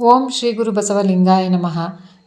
ಓಂ ಶ್ರೀ ಗುರು ಬಸವಲಿಂಗಾಯ ನಮಃ.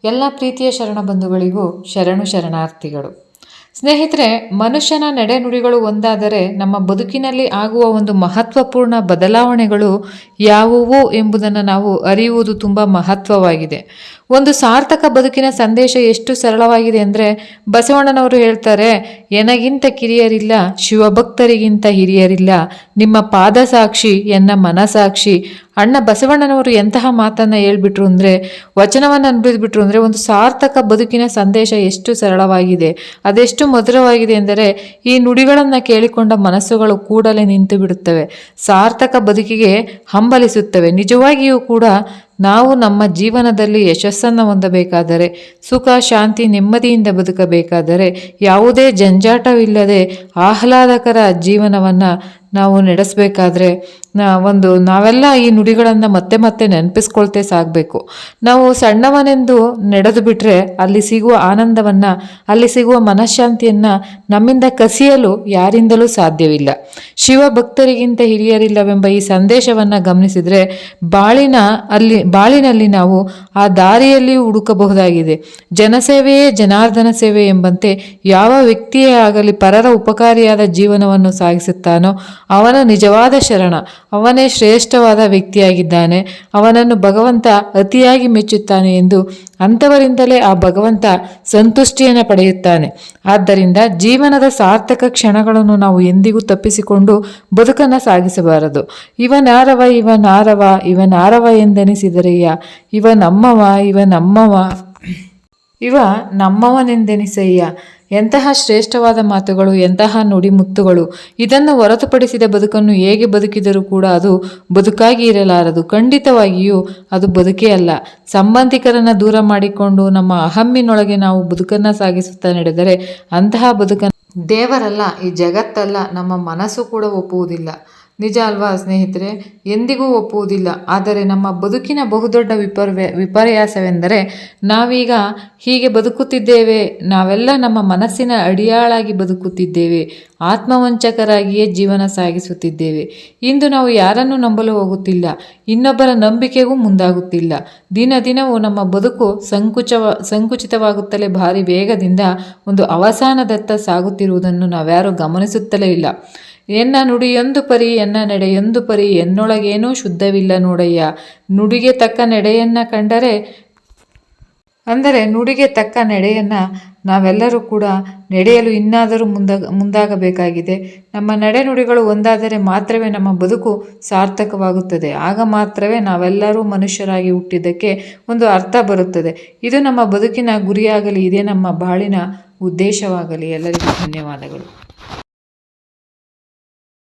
ಎಲ್ಲ ಪ್ರೀತಿಯ ಶರಣ ಬಂಧುಗಳಿಗೂ ಶರಣು ಶರಣಾರ್ಥಿಗಳು. ಸ್ನೇಹಿತರೆ, ಮನುಷ್ಯನ ನಡೆನುಡಿಗಳು ಒಂದಾದರೆ ನಮ್ಮ ಬದುಕಿನಲ್ಲಿ ಆಗುವ ಒಂದು ಮಹತ್ವಪೂರ್ಣ ಬದಲಾವಣೆಗಳು ಯಾವುವು ಎಂಬುದನ್ನು ನಾವು ಅರಿಯುವುದು ತುಂಬ ಮಹತ್ವವಾಗಿದೆ. ಒಂದು ಸಾರ್ಥಕ ಬದುಕಿನ ಸಂದೇಶ ಎಷ್ಟು ಸರಳವಾಗಿದೆ ಅಂದರೆ, ಬಸವಣ್ಣನವರು ಹೇಳ್ತಾರೆ, ಎನಗಿಂತ ಕಿರಿಯರಿಲ್ಲ, ಶಿವಭಕ್ತರಿಗಿಂತ ಹಿರಿಯರಿಲ್ಲ, ನಿಮ್ಮ ಪಾದ ಸಾಕ್ಷಿ ಎನ್ನ ಮನಸಾಕ್ಷಿ ಅಣ್ಣ ಬಸವಣ್ಣನವರು ಎಂತಹ ಮಾತನ್ನು ಹೇಳ್ಬಿಟ್ರು ಅಂದರೆ, ವಚನವನ್ನು ಅನ್ಬಿದ್ಬಿಟ್ರು ಅಂದರೆ ಒಂದು ಸಾರ್ಥಕ ಬದುಕಿನ ಸಂದೇಶ ಎಷ್ಟು ಸರಳವಾಗಿದೆ. ಅದೆಷ್ಟು ಮಧುರವಾಗಿದೆ ಎಂದರೆ, ಈ ನುಡಿಗಳನ್ನು ಕೇಳಿಕೊಂಡ ಮನಸ್ಸುಗಳು ಕೂಡಲೇ ನಿಂತು ಬಿಡುತ್ತವೆ ಸಾರ್ಥಕ ಬದುಕಿಗೆ ಹಂಬಲಿಸುತ್ತವೆ. ನಿಜವಾಗಿಯೂ ಕೂಡ ನಾವು ನಮ್ಮ ಜೀವನದಲ್ಲಿ ಯಶಸ್ಸನ್ನು ಹೊಂದಬೇಕಾದರೆ, ಸುಖ, ಶಾಂತಿ, ನೆಮ್ಮದಿಯಿಂದ ಬದುಕಬೇಕಾದರೆ ಯಾವುದೇ ಜಂಜಾಟವಿಲ್ಲದೆ ಆಹ್ಲಾದಕರ ಜೀವನವನ್ನು ನಾವು ನಡೆಸಬೇಕಾದ್ರೆ ಒಂದು ನಾವೆಲ್ಲ ಈ ನುಡಿಗಳನ್ನು ಮತ್ತೆ ಮತ್ತೆ ನೆನಪಿಸ್ಕೊಳ್ತೇ ಸಾಗಬೇಕು. ನಾವು ಸಣ್ಣವನೆಂದು ನಡೆದು ಬಿಟ್ಟರೆ ಅಲ್ಲಿ ಸಿಗುವ ಆನಂದವನ್ನು, ಅಲ್ಲಿ ಸಿಗುವ ಮನಃಶಾಂತಿಯನ್ನು ನಮ್ಮಿಂದ ಕಸಿಯಲು ಯಾರಿಂದಲೂ ಸಾಧ್ಯವಿಲ್ಲ. ಶಿವ ಭಕ್ತರಿಗಿಂತ ಹಿರಿಯರಿಲ್ಲವೆಂಬ ಈ ಸಂದೇಶವನ್ನು ಗಮನಿಸಿದರೆ, ಬಾಳಿನ ಅಲ್ಲಿ ಬಾಳಿನಲ್ಲಿ ನಾವು ಆ ದಾರಿಯಲ್ಲಿ ಹುಡುಕಬಹುದಾಗಿದೆ. ಜನಸೇವೆಯೇ ಜನಾರ್ದನ ಸೇವೆ ಎಂಬಂತೆ ಯಾವ ವ್ಯಕ್ತಿಯೇ ಆಗಲಿ ಪರರ ಉಪಕಾರಿಯಾದ ಜೀವನವನ್ನು ಸಾಗಿಸುತ್ತಾನೋ ಅವನ ನಿಜವಾದ ಶರಣ, ಅವನೇ ಶ್ರೇಷ್ಠವಾದ ವ್ಯಕ್ತಿಯಾಗಿದ್ದಾನೆ, ಅವನನ್ನು ಭಗವಂತ ಅತಿಯಾಗಿ ಮೆಚ್ಚುತ್ತಾನೆ ಎಂದು ಅಂಥವರಿಂದಲೇ ಆ ಭಗವಂತ ಸಂತುಷ್ಟಿಯನ್ನು ಪಡೆಯುತ್ತಾನೆ. ಆದ್ದರಿಂದ ಜೀವನದ ಸಾರ್ಥಕ ಕ್ಷಣಗಳನ್ನು ನಾವು ಎಂದಿಗೂ ತಪ್ಪಿಸಿಕೊಂಡು ಬದುಕನ್ನು ಸಾಗಿಸಬಾರದು. ಇವನಾರವ ಇವನಾರವ ಇವನಾರವ ಎಂದೆನಿಸಿದರೆಯ ಇವ ನಮ್ಮವ ಇವ ನಮ್ಮವ, ಇವ ನಮ್ಮವನೆಂದೆನಿಸಯ್ಯ ಎಂತಹ ಶ್ರೇಷ್ಠವಾದ ಮಾತುಗಳು, ಎಂತಹ ನುಡಿಮುತ್ತುಗಳು ಇದನ್ನು ಹೊರತುಪಡಿಸಿದ ಬದುಕನ್ನು ಹೇಗೆ ಬದುಕಿದರೂ ಕೂಡ ಅದು ಬದುಕಾಗಿ ಇರಲಾರದು. ಖಂಡಿತವಾಗಿಯೂ ಅದು ಬದುಕೇ ಅಲ್ಲ. ಸಂಬಂಧಿಕರನ್ನು ದೂರ ಮಾಡಿಕೊಂಡು ನಮ್ಮ ಅಹಮ್ಮಿನೊಳಗೆ ನಾವು ಬದುಕನ್ನು ಸಾಗಿಸುತ್ತಾ ನಡೆದರೆ ಅಂತಹ ಬದುಕನ್ನು ದೇವರಲ್ಲ, ಈ ಜಗತ್ತಲ್ಲ, ನಮ್ಮ ಮನಸ್ಸು ಕೂಡ ಒಪ್ಪುವುದಿಲ್ಲ. ನಿಜ ಅಲ್ವಾ ಸ್ನೇಹಿತರೆ? ಎಂದಿಗೂ ಒಪ್ಪುವುದಿಲ್ಲ. ಆದರೆ ನಮ್ಮ ಬದುಕಿನ ಬಹುದೊಡ್ಡ ವಿಪರ್ಯ ವಿಪರ್ಯಾಸವೆಂದರೆ ನಾವೀಗ ಹೀಗೆ ಬದುಕುತ್ತಿದ್ದೇವೆ. ನಾವೆಲ್ಲ ನಮ್ಮ ಮನಸ್ಸಿನ ಅಡಿಯಾಳಾಗಿ ಬದುಕುತ್ತಿದ್ದೇವೆ. ಆತ್ಮವಂಚಕರಾಗಿಯೇ ಜೀವನ ಸಾಗಿಸುತ್ತಿದ್ದೇವೆ. ಇಂದು ನಾವು ಯಾರನ್ನು ನಂಬಲು ಹೋಗುತ್ತಿಲ್ಲ. ಇನ್ನೊಬ್ಬರ ನಂಬಿಕೆಗೂ ಮುಂದಾಗುತ್ತಿಲ್ಲ. ದಿನ ದಿನವೂ ನಮ್ಮ ಬದುಕು ಸಂಕುಚವ, ಸಂಕುಚಿತವಾಗುತ್ತಲೇ ಭಾರಿ ವೇಗದಿಂದ ಒಂದು ಅವಸಾನದತ್ತ ಸಾಗುತ್ತಿರುವುದನ್ನು ನಾವ್ಯಾರೂ ಗಮನಿಸುತ್ತಲೇ ಇಲ್ಲ. ಎನ್ನ ನುಡಿಯೊಂದು ಪರಿ, ಎನ್ನ ನಡೆಯೊಂದು ಪರಿ, ಎನ್ನೊಳಗೇನೂ ಶುದ್ಧವಿಲ್ಲ ನೋಡಯ್ಯ. ನುಡಿಗೆ ತಕ್ಕ ನಡೆಯನ್ನು ಕಂಡರೆ, ಅಂದರೆ ನುಡಿಗೆ ತಕ್ಕ ನಡೆಯನ್ನು ನಾವೆಲ್ಲರೂ ಕೂಡ ನಡೆಯಲು ಇನ್ನಾದರೂ ಮುಂದ, ಮುಂದಾಗಬೇಕಾಗಿದೆ. ನಮ್ಮ ನಡೆನುಡಿಗಳು ಒಂದಾದರೆ ಮಾತ್ರವೇ ನಮ್ಮ ಬದುಕು ಸಾರ್ಥಕವಾಗುತ್ತದೆ. ಆಗ ಮಾತ್ರವೇ ನಾವೆಲ್ಲರೂ ಮನುಷ್ಯರಾಗಿ ಹುಟ್ಟಿದ್ದಕ್ಕೆ ಒಂದು ಅರ್ಥ ಬರುತ್ತದೆ. ಇದು ನಮ್ಮ ಬದುಕಿನ ಗುರಿಯಾಗಲಿ, ಇದೇ ನಮ್ಮ ಬಾಳಿನ ಉದ್ದೇಶವಾಗಲಿ. ಎಲ್ಲರಿಗೂ ಧನ್ಯವಾದಗಳು.